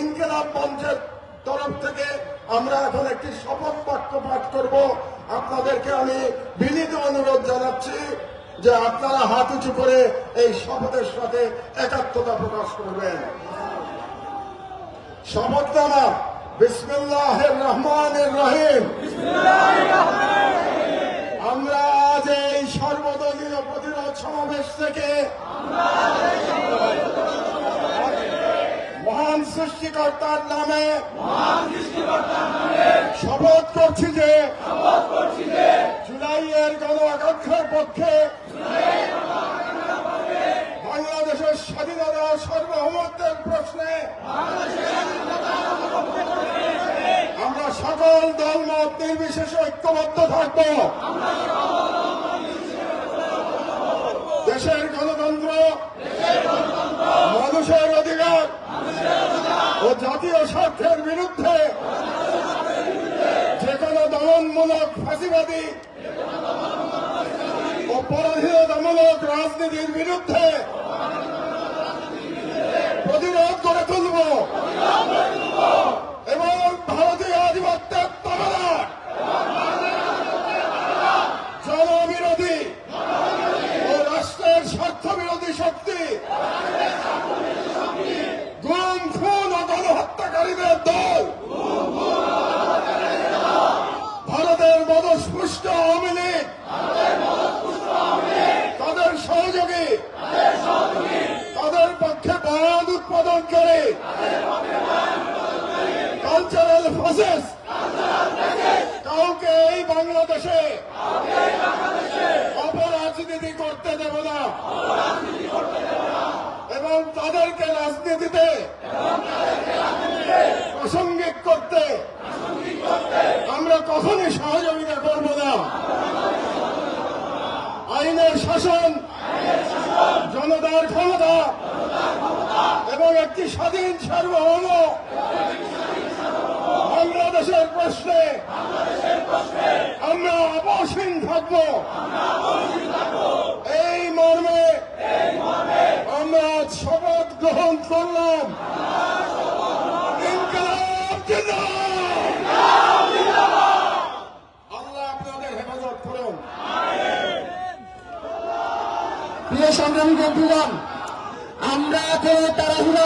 ইনকেলাব মঞ্চের তরফ থেকে আমরা এখন একটি শপথ বাক্য পাঠ করব। আপনাদেরকে আমি বিনীত অনুরোধ জানাচ্ছি যে আপনারা হাত উঁচু করে এই শপথের সাথে একাত্মতা প্রকাশ করবেন। শপথনামা বিসমুল্লাহ রহমান রহিম আমরা আজ এই সর্বদলীয় প্রতিরোধ সমাবেশ থেকে মহান সৃষ্টিকর্তার নামে। শপথ করছি যে জুলাইয়ের গণ আকাঙ্ক্ষার পক্ষে বাংলাদেশের স্বাধীনতা ও প্রশ্নে আমরা সকল দলমত নির্বিশেষে ঐক্যবদ্ধ থাকব। দেশের গণতন্ত্র বিরুদ্ধে যে কোনো দমনমূলক ফাঁসিবাদী ও পরাধীনতামূলক রাজনীতির বিরুদ্ধে প্রতিরোধ করে তুলব। এবং ভারতীয় আধিপত্যের জনবিরোধী ও রাষ্ট্রের স্বার্থ বিরোধী শক্তি পক্ষে বয়ান উৎপাদন করে। কালচারাল প্রসেস কাউকে এই বাংলাদেশে অপরাজনীতি করতে দেব না। এবং তাদেরকে রাজনীতিতে প্রাসঙ্গিক করতে আমরা কখনই সহযোগিতা করব না। আইনের শাসন, জনতার ক্ষমতা এবং একটি স্বাধীন সার্বভৌম বাংলাদেশের প্রশ্নে আমরা অবসীন থাকব। এই মর্মে আমরা শপথ গ্রহণ করলাম! আল্লাহ আপনাদের হেফাজত প্রিয় সংগ্রামী বন্ধুগণ আমরা কোনো তাড়াহুড়ো